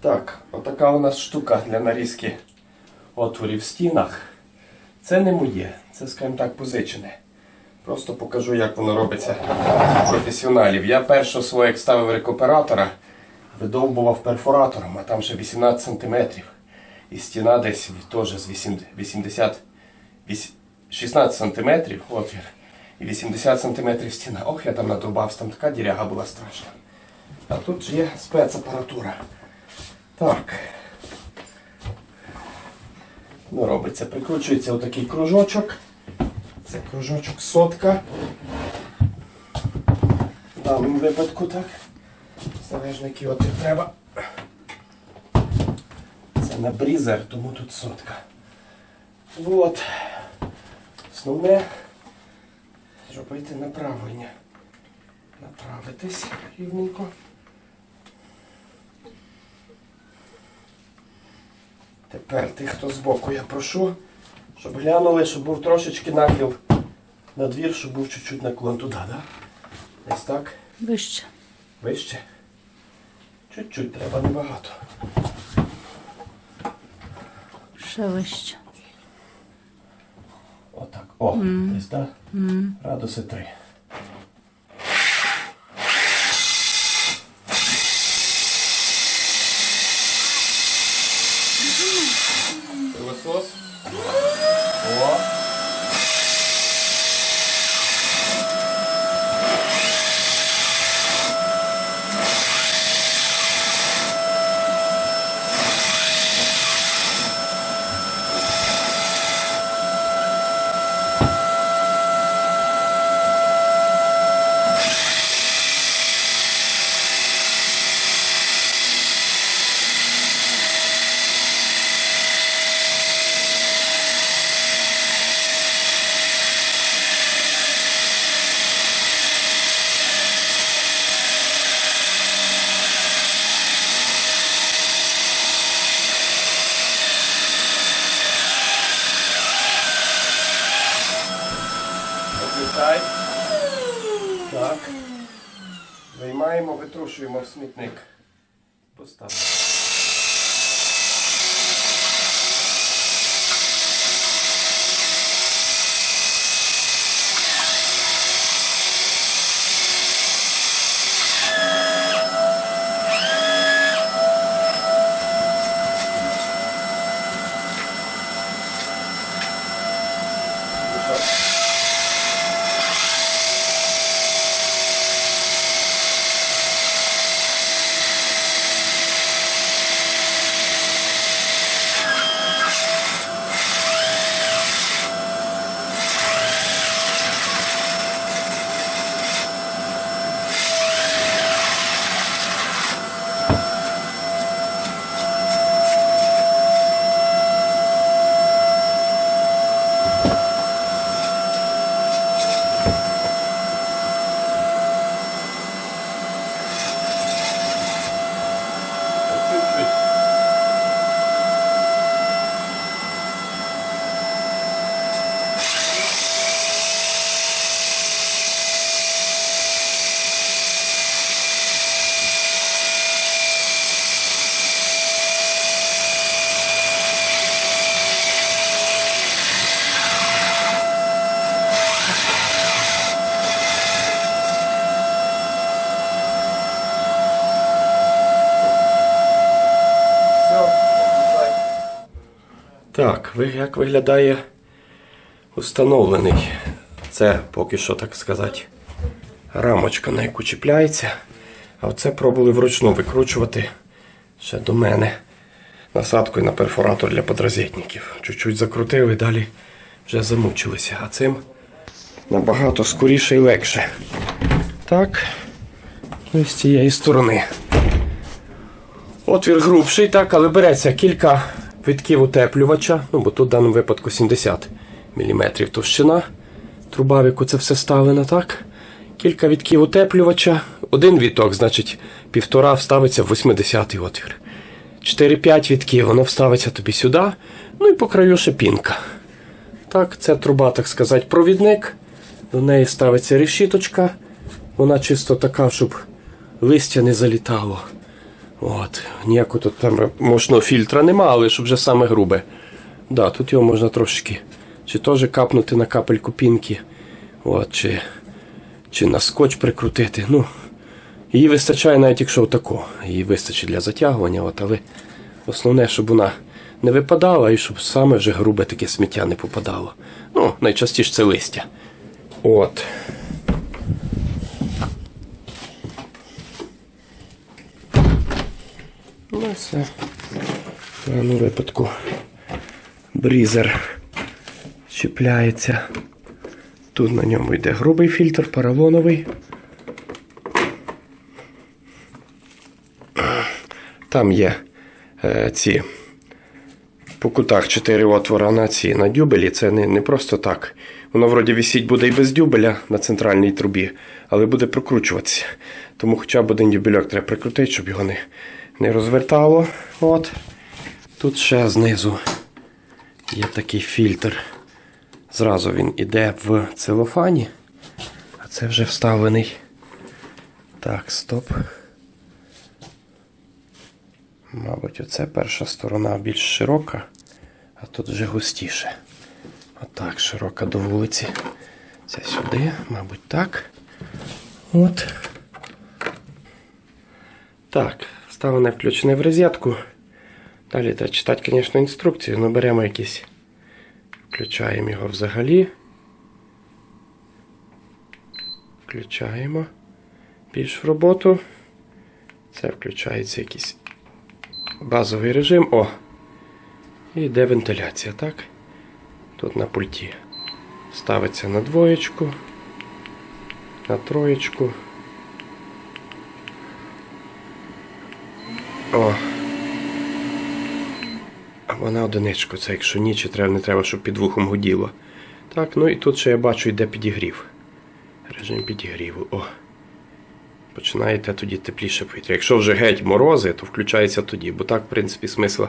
Так, отака у нас штука для нарізки отворів в стінах. Це не моє, це, скажімо так, позичене. Просто покажу, як воно робиться у професіоналів. Я першого свого, як ставив рекуператора, видовбував перфоратором, а там ще 18 см. І стіна десь теж з 80, 16 см отвір. І 80 см стіна. Ох, я там надовбався, там така діряга була страшна. А тут є спецапаратура. Так. Ну, робиться. Прикручується отакий кружочок. Це кружочок сотка. В даному випадку так. Залежно який отвір треба. Це на брізер, тому тут сотка. От. Основне зробити направлення. Направитись рівненько. Тепер тих, хто збоку, я прошу, щоб глянули, щоб був трошечки нахил на двір, щоб був чуть-чуть наклон туди, да? Десь так. Вище. Вище. Чуть-чуть треба небагато. Ще вище. Отак. О, десь так. Градуси три. Так. Виймаємо, витрушуємо в смітник. Поставимо. Так, як виглядає установлений? Це поки що, так сказати, рамочка, на яку чіпляється. А оце пробували вручну викручувати ще до мене насадкою на перфоратор для подразетників. Чуть-чуть закрутили, далі вже замучилися. А цим набагато скоріше і легше. Так, ну і з цієї сторони. Отвір грубший, так, але береться кілька витків утеплювача, ну бо тут в даному випадку 70 мм товщина. Труба, в яку це все ставлено, так. Кілька вітків утеплювача. Один віток, значить, півтора вставиться в 80-й отвір. 4-5 вітків, воно вставиться тобі сюди. Ну і по краю ще пінка. Так, це труба, так сказати, провідник. До неї ставиться решіточка. Вона чисто така, щоб листя не залітало. От, ніякого тут там мощного фільтра нема, але щоб вже саме грубе. Да, тут його можна трошки чи теж капнути на капельку пінки, от, чи, чи на скотч прикрутити. Ну, її вистачає навіть якщо отако. Її вистачить для затягування, от, але основне, щоб вона не випадала і щоб саме вже грубе таке сміття не попадало. Ну, найчастіше це листя. От. Все. В даному випадку брізер чіпляється. Тут на ньому йде грубий фільтр, поролоновий. Там є е, ці по кутах 4 отвора на ці на дюбелі. Це не, не просто так. Воно вроді висіть буде і без дюбеля на центральній трубі, але буде прокручуватися. Тому хоча б один дюбельок треба прикрутити, щоб його не, не розвертало. От. Тут ще знизу є такий фільтр. Зразу він іде в целофані, а це вже вставлений. Так, стоп. Мабуть, оце перша сторона більш широка, а тут вже густіше. Отак, широка до вулиці. Це сюди, мабуть, так. От. Так, вставлене включене в розетку. Далі треба читати, звісно, інструкцію, але беремо якісь. Включаємо його взагалі. Включаємо більш в роботу. Це включається якийсь базовий режим. О! І йде вентиляція, так? Тут на пульті. Ставиться на двоєчку, на троєчку. О! Або на одиничку, це якщо ні, чи треба, не треба, щоб під вухом гуділо. Так, ну і тут ще я бачу йде підігрів. Режим підігріву. О. Починаєте тоді тепліше повітря. Якщо вже геть морози, то включається тоді, бо так, в принципі, смисла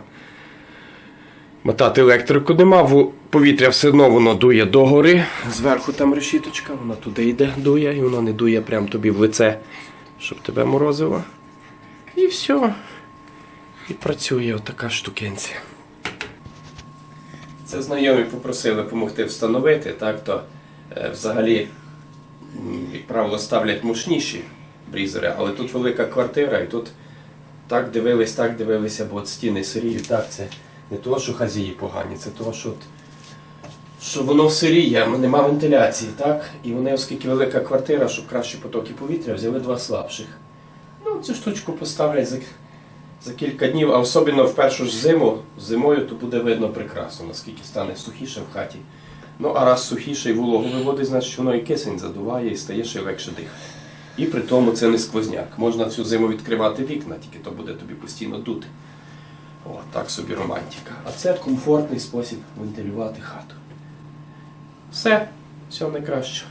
мотати електрику нема, в- повітря все одно воно дує догори. Зверху там решіточка, вона туди йде, дує, і воно не дує прямо тобі в лице, щоб тебе морозило. І все. І працює отака штукенція. Це знайомі попросили допомогти встановити, так то е, взагалі, як правило, ставлять мощніші брізери, але тут велика квартира, і тут так дивились, так дивилися, бо от стіни сиріють. Так, це не того, що хазії погані, це того, що, от, що воно сиріє, нема вентиляції, так? І вони, оскільки велика квартира, щоб кращі потоки повітря, взяли два слабших. Ну, цю штучку поставлять за, кілька днів, а особливо в першу ж зиму, зимою, то буде видно прекрасно, наскільки стане сухіше в хаті. Ну, а раз сухіше і вологу виводить, значить воно і кисень задуває і стає ще легше дихати. І при тому це не сквозняк. Можна цю зиму відкривати вікна, тільки то буде тобі постійно дути. О, так собі романтика. А це комфортний спосіб вентилювати хату. Все, всього найкраще.